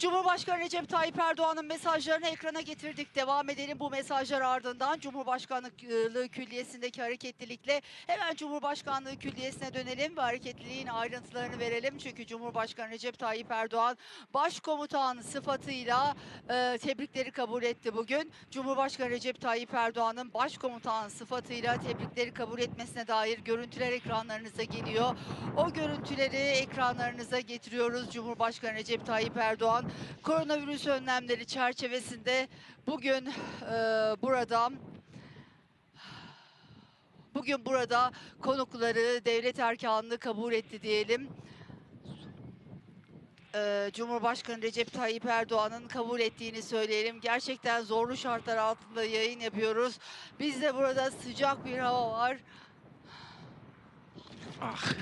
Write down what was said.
Cumhurbaşkanı Recep Tayyip Erdoğan'ın mesajlarını ekrana getirdik. Devam edelim bu mesajlar ardından Cumhurbaşkanlığı Külliyesi'ndeki hareketlilikle hemen Cumhurbaşkanlığı Külliyesi'ne dönelim ve hareketliliğin ayrıntılarını verelim. Çünkü Cumhurbaşkanı Recep Tayyip Erdoğan başkomutan sıfatıyla e, tebrikleri kabul etti bugün. Cumhurbaşkanı Recep Tayyip Erdoğan'ın başkomutan sıfatıyla tebrikleri kabul etmesine dair görüntüler ekranlarınıza geliyor. O görüntüleri ekranlarınıza getiriyoruz. Cumhurbaşkanı Recep Tayyip Erdoğan koronavirüs önlemleri çerçevesinde bugün e, burada bugün burada konukları devlet erkanını kabul etti diyelim. E, Cumhurbaşkanı Recep Tayyip Erdoğan'ın kabul ettiğini söyleyelim. Gerçekten zorlu şartlar altında yayın yapıyoruz. Bizde burada sıcak bir hava var. Ah